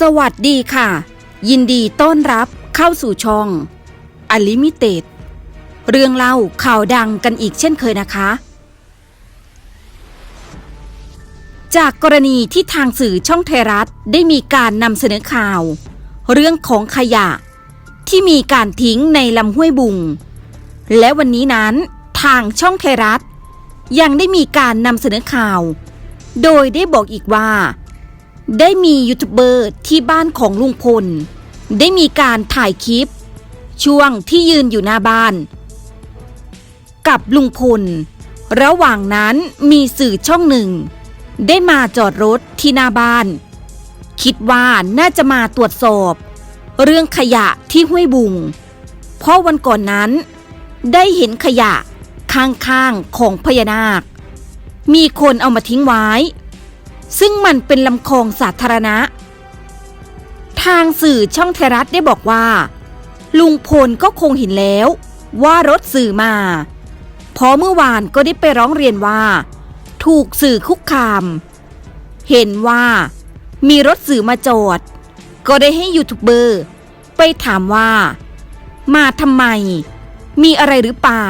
สวัสดีค่ะ ยินดีต้อนรับเข้าสู่ช่อง Unlimited เรื่องเล่าข่าวดังกันอีกเช่นเคยนะคะ จากกรณีที่ทางสื่อช่องไทยรัฐได้มีการนำเสนอข่าว เรื่องของขยะ ที่มีการทิ้งในลำห้วยบุง และวันนี้นั้นทางช่องไทยรัฐ ยังได้มีการนำเสนอข่าว โดยได้บอกอีกว่า ได้มียูทูบเบอร์ที่บ้านของลุงพล ได้มีการถ่ายคลิป ช่วงที่ยืนอยู่หน้าบ้าน กับลุงพล ระหว่างนั้นมีสื่อช่องหนึ่ง ได้มาจอดรถที่หน้าบ้าน คิดว่าน่าจะมาตรวจสอบ เรื่องขยะที่ห้วยบุง เพราะวันก่อนนั้น ได้เห็นขยะข้างๆของพญานาค มีคนเอามาทิ้งไว้ ซึ่งมันเป็นลำคลองสาธารณะ ทางสื่อช่องไทยรัฐได้บอกว่า ลุงพลก็คงเห็นแล้ว ว่ารถสื่อมา เพราะเมื่อวานก็ได้ไปร้องเรียนว่า ถูกสื่อคุกคาม เห็นว่ามีรถสื่อมาจอด ก็ได้ให้ยูทูบเบอร์ไปถามว่า มาทำไม มีอะไรหรือเปล่า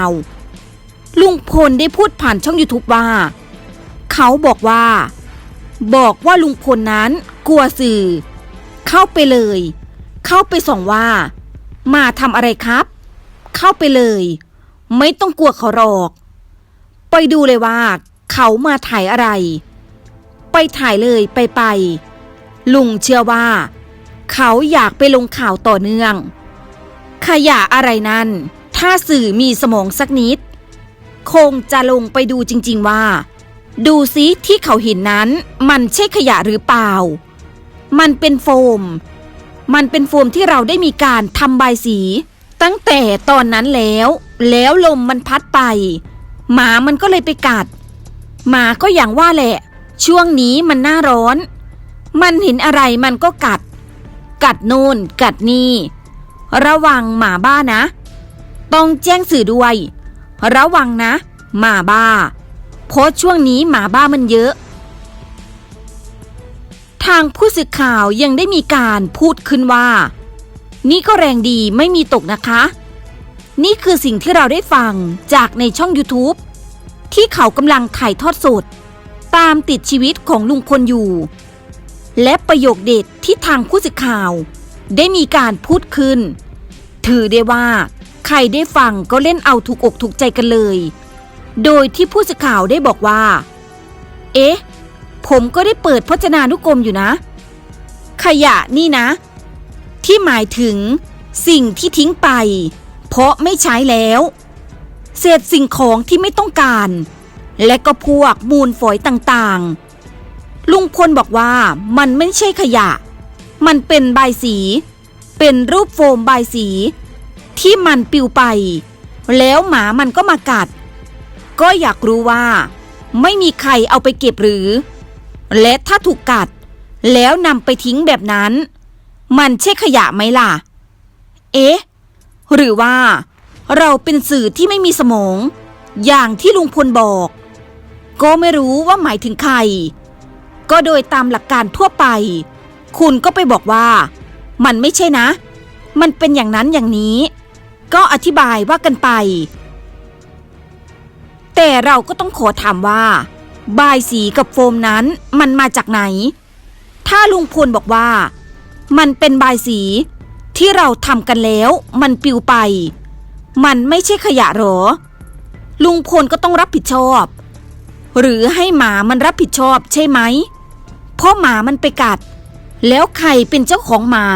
ลุงพลได้พูดผ่านช่อง YouTube ว่า เขาบอกว่า บอกว่าลุงพลนั้นกลัวสื่อ เข้าไปเลย เข้าไปส่องว่า มาทำอะไรครับ เข้าไปเลย ไม่ต้องกลัวเขาหรอก ไปดูเลยว่า เขามาถ่ายอะไร ไปถ่ายเลยไปไป ลุงเชื่อว่า เขาอยากไปลงข่าวต่อเนื่อง ขยะอะไรนั้น ถ้าสื่อมีสมองสักนิด คงจะลงไปดูจริง ๆว่า ดูซิที่เขาห็นนั้น มันใช่ขยะหรือเปล่า มันเป็นโฟม มันเป็นโฟมที่เราได้มีการทำใบสี ตั้งแต่ตอนนั้นแล้ว แล้วลมมันพัดไป หมามันก็เลยไปกัด หมาก็อย่างว่าแหละ ช่วงนี้มันหน้าร้อน มันเห็นอะไรมันก็กัด กัดโน่นกัดนี่ ระวังหมาบ้านะ ต้องแจ้งสื่อด้วย ระวังนะ หมาบ้า เพราะช่วงนี้หมาบ้ามันเยอะ ทางผู้สื่อข่าวยังได้มีการพูดขึ้นว่า นี่ก็แรงดีไม่มีตกนะคะ นี่คือสิ่งที่เราได้ฟังจากในช่อง YouTube ที่เขากำลังถ่ายทอดสด ตามติดชีวิตของลุงพลอยู่ และประโยคเด็ดที่ทางผู้สื่อข่าว ได้มีการพูดขึ้น ถือได้ว่า ใครได้ฟังก็เล่นเอาถูกอกถูกใจกันเลย โดยที่ผู้สื่อข่าวได้บอกว่า เอ๊ะ ผมก็ได้เปิดพจนานุกรมอยู่นะ ขยะนี่นะ ที่หมายถึงสิ่งที่ทิ้งไป เพราะไม่ใช้แล้ว เศษสิ่งของที่ไม่ต้องการ และก็พวกมูลฝอยต่างๆ ลุงพลบอกว่ามันไม่ใช่ขยะ มันเป็นใบสี เป็นรูปโฟมใบสี ที่มันปิวไป แล้วหมามันก็มากัด ก็อยากรู้ว่า ไม่มีใครเอาไปเก็บหรือ และถ้าถูกกัด แล้วนำไปทิ้งแบบนั้น มันใช่ขยะไหมล่ะ เอ๊ะ หรือว่า เราเป็นสื่อที่ไม่มีสมอง อย่างที่ลุงพลบอก ก็ไม่รู้ว่าหมายถึงใคร ก็โดยตามหลักการทั่วไป คุณก็ไปบอกว่า มันไม่ใช่นะ มันเป็นอย่างนั้นอย่างนี้ ก็อธิบายว่ากันไป แต่เราก็ต้องขอถามว่า บายสีกับโฟมนั้นมันมาจากไหน ถ้าลุงพลบอกว่า มันเป็นบายสีที่เราทำกันแล้วมันปิวไป มันไม่ใช่ขยะหรอ ลุงพลก็ต้องรับผิดชอบ หรือให้หมามันรับผิดชอบใช่ไหม เพราะหมามันไปกัด แล้วใครเป็นเจ้าของหมา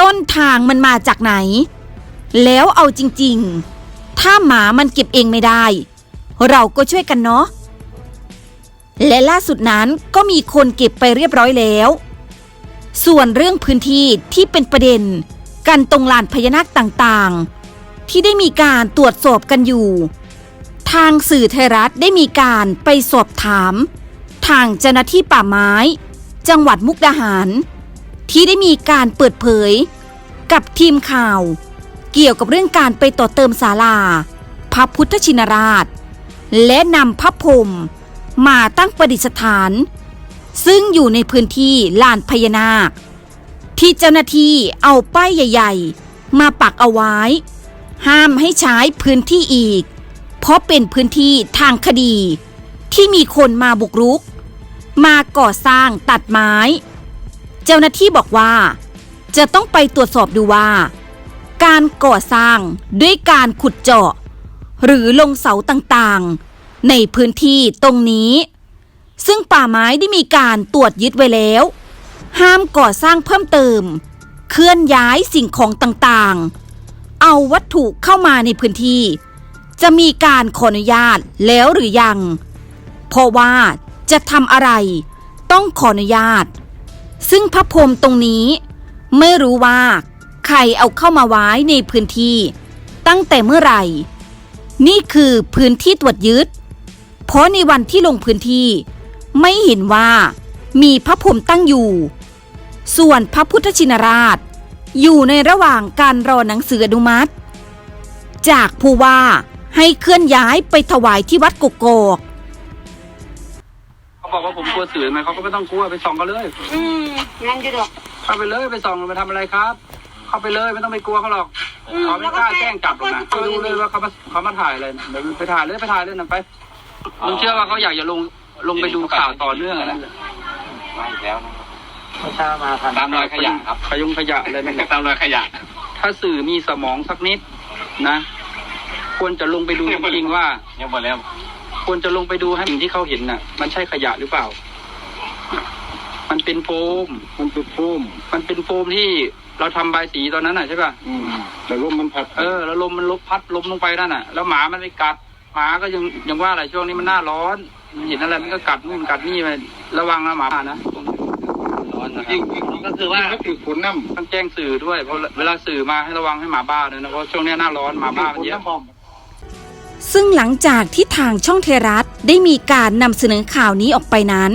ต้นทางมันมาจากไหน แล้วเอาจริง ๆ ถ้าหมามันเก็บเองไม่ได้ เราก็ช่วยกันเนาะและล่าสุดนั้นก็มีคนเก็บไปเรียบร้อยแล้ว ส่วนเรื่องพื้นที่ที่เป็นประเด็น กันตรงลานพญานาคต่างๆ ที่ได้มีการตรวจสอบกันอยู่ ทางสื่อไทยรัฐได้มีการไปสอบถาม ทางเจ้าหน้าที่ป่าไม้ จังหวัดมุกดาหาร ที่ได้มีการเปิดเผย กับทีมข่าว เกี่ยวกับเรื่องการไปต่อเติมศาลาพระพุทธชินราช และนำพระพรมมาตั้งประดิษฐาน ซึ่งอยู่ในพื้นที่ลานพญานาค ที่เจ้าหน้าที่เอาป้ายใหญ่ ๆ มาปักเอาไว้ ห้ามให้ใช้พื้นที่อีก เพราะเป็นพื้นที่ทางคดี ที่มีคนมาบุกรุก มาก่อสร้างตัดไม้ เจ้าหน้าที่บอกว่า จะต้องไปตรวจสอบดูว่า การก่อสร้างด้วยการขุดเจาะ หรือลงเสาต่างๆ ในพื้นที่ตรงนี้ ซึ่งป่าไม้ได้มีการตรวจยึดไว้แล้ว ห้ามก่อสร้างเพิ่มเติม เคลื่อนย้ายสิ่งของต่างๆ เอาวัตถุเข้ามาในพื้นที่ จะมีการขออนุญาตแล้วหรือยัง เพราะว่าจะทำอะไรต้องขออนุญาต ซึ่งพระพรมตรงนี้ ไม่รู้ว่า ใครเอาเข้ามาไว้ในพื้นที่ ตั้งแต่เมื่อไหร่ นี่คือพื้นที่ตรวจยึด เพราะในวันที่ลงพื้นที่ ไม่เห็นว่ามีพระพรหมตั้งอยู่ ส่วนพระพุทธชินราช อยู่ในระหว่างการรอหนังสืออนุมัติ จากผู้ว่าให้เคลื่อนย้ายไปถวายที่วัดกกอกเขาบอกว่าผมกลัวสื่อไหมเขาก็ไม่ต้องกลัวไปส่องกันเลย อืมงั้นอยู่ดอกเข้าไปเลยไปส่องมาทำอะไรครับ เข้าไปเลยไม่ต้องไปกลัวเขาหรอกอืมเขาไม่กล้าแล้วก็แค่แจ้งจับหรอกนะเขาไปก็ดูเลยว่าเขามาเขามาถ่ายอะไรนะเดี๋ยวไปถ่ายเลยไปถ่ายเลยนะไปผมเชื่อว่าเขาอยากจะลงลงไปดูข่าวต่อเนื่องอะนะมาอีกแล้วนะเขาช้ามาครับตามรอยขยะครับขยุงขยะอะไรนั่นแหละตามรอยขยะ ถ้าสื่อมีสมองสักนิดนะ ควรจะลงไปดูจริงๆว่ายังหมดแล้วควรจะลงไปดูให้สิ่งที่เขาเห็นน่ะ มันใช่ขยะหรือเปล่า มันเป็นโฟม มันเป็นโฟม มันเป็นโฟมที่ เราทำใบายสีตอนนั้นน่ะใช่ป่ะอืมแต่ลมมันพัดเออแล้วลมมันลบพัดลมลงไปนั่นน่ะ แล้วหมามันไปกัด หมาก็ยังยังว่าอะไรช่วงนี้มันหน้าร้อนมันเห็นอะไรมันก็กัดนู่นกัดนี่ไประวังนะหมานะร้อนนะคยิ่งรับก็คือว่าถ้าถือฝนน้ำต้องแจ้งสื่อด้วยเพราะเวลาสื่อมาให้ระวังให้หมาบ้าด้วยนะเพราะช่วงนี้หน้าร้อนหมาบ้ามันเยอะซึ่งหลังจากที่ทางช่องเทรัฐได้มีการนำเสนอข่าวนี้ออกไปนั้น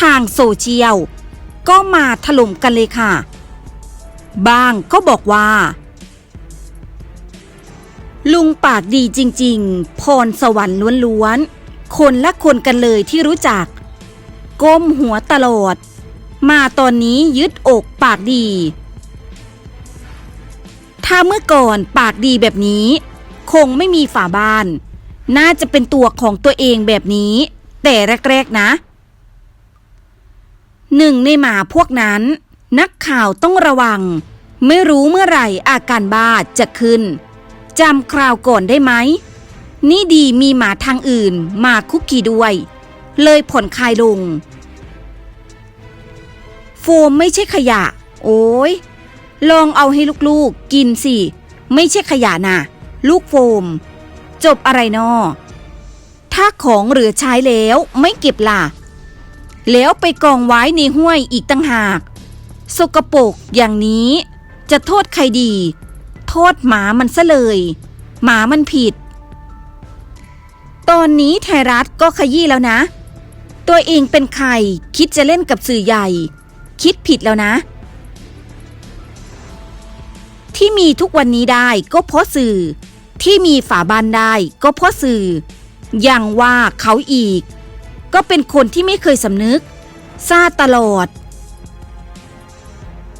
ทางโซเชียลก็มาถล่มกันเลยค่ะ บางก็บอกว่า ลุงปากดีจริง ๆ พรสวรรค์ล้วนๆ คนละคนกันเลยที่รู้จัก ก้มหัวตลอด มาตอนนี้ยึดอกปากดี ถ้าเมื่อก่อนปากดีแบบนี้ คงไม่มีฝาบ้าน น่าจะเป็นตัวของตัวเองแบบนี้ แต่แรก ๆ นะหนึ่งในหมาพวกนั้น นักข่าวต้องระวัง ไม่รู้เมื่อไหร่อาการบ้าจะขึ้นจำคราวก่อนได้ไหม นี่ดีมีหมาทางอื่นมาคุกกี้ด้วย เลยผ่อนคลายลง โฟมไม่ใช่ขยะ โอ้ยลองเอาให้ลูกๆกินสิ ไม่ใช่ขยะน่ะลูกโฟม จบอะไรนอถ้าของเหลือใช้แล้วไม่เก็บล่ะ แล้วไปกองไว้ในห้วยอีกตั้งหาก สกปรกอย่างนี้ จะโทษใครดี โทษหมามันซะเลย หมามันผิด ตอนนี้ไทยรัฐก็ขยี้แล้วนะ ตัวเองเป็นใครคิดจะเล่นกับสื่อใหญ่ คิดผิดแล้วนะ ที่มีทุกวันนี้ได้ก็เพราะสื่อ ที่มีฝาบานได้ก็เพราะสื่ออย่างว่าเขาอีก ก็เป็นคนที่ไม่เคยสำนึกซาตลอด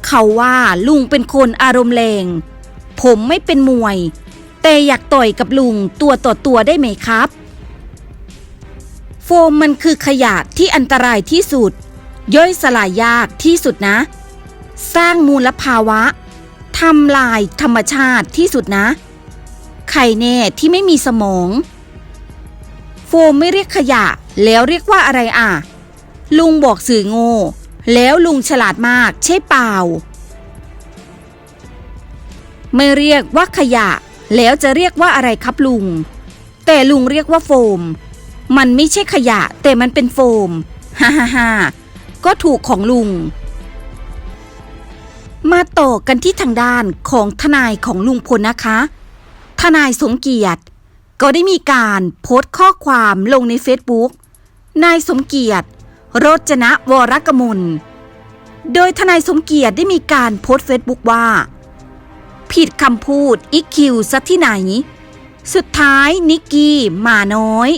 เขาว่าลุงเป็นคนอารมณ์แรง ผมไม่เป็นมวย แต่อยากต่อยกับลุงตัวต่อตัวได้ไหมครับ โฟมมันคือขยะที่อันตรายที่สุด ย่อยสลายยากที่สุดนะ สร้างมูลภาวะทำลายธรรมชาติที่สุดนะใครแน่ที่ไม่มีสมอง โฟมไม่เรียกขยะแล้วเรียกว่าอะไรอะ ลุงบอกสื่อโง่ แล้วลุงฉลาดมากใช่เปล่า ไม่เรียกว่าขยะ แล้วจะเรียกว่าอะไรครับลุง แต่ลุงเรียกว่าโฟม มันไม่ใช่ขยะ แต่มันเป็นโฟม ฮ่าฮ่าฮ่าก็ถูกของลุง มาต่อกันที่ทางด้านของทนายของลุงพลนะคะ ทนายสมเกียรติ ก็ได้มีการโพสต์ข้อความลงในเฟซบุ๊กนายสมเกียรติ โรจนะวรกมลโดยทนายสมเกียรติได้มีการโพสต์เฟซบุ๊กว่า ผิดคำพูดอีคิวซะที่ไหน สุดท้ายนิกกี้หมาน้อย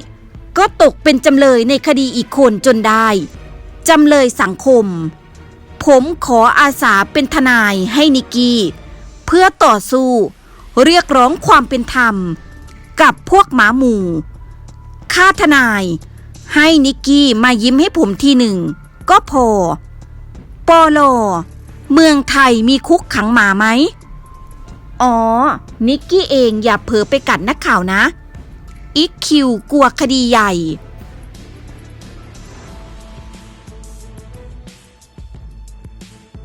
ก็ตกเป็นจำเลยในคดีอีกคนจนได้จำเลยสังคมผผมขออาสาเป็นทนายให้นิกกี้ เพื่อต่อสู้ เรียกร้องความเป็นธรรม กับพวกหมาหมู่ ค่าทนาย ให้นิกกี้มายิ้มให้ผมทีหนึ่ง ก็พอ โปโล เมืองไทยมีคุกขังหมาไหม อ๋อ นิกกี้เองอย่าเผลอไปกัดนักข่าวนะ อีกคิวกลัวคดีใหญ่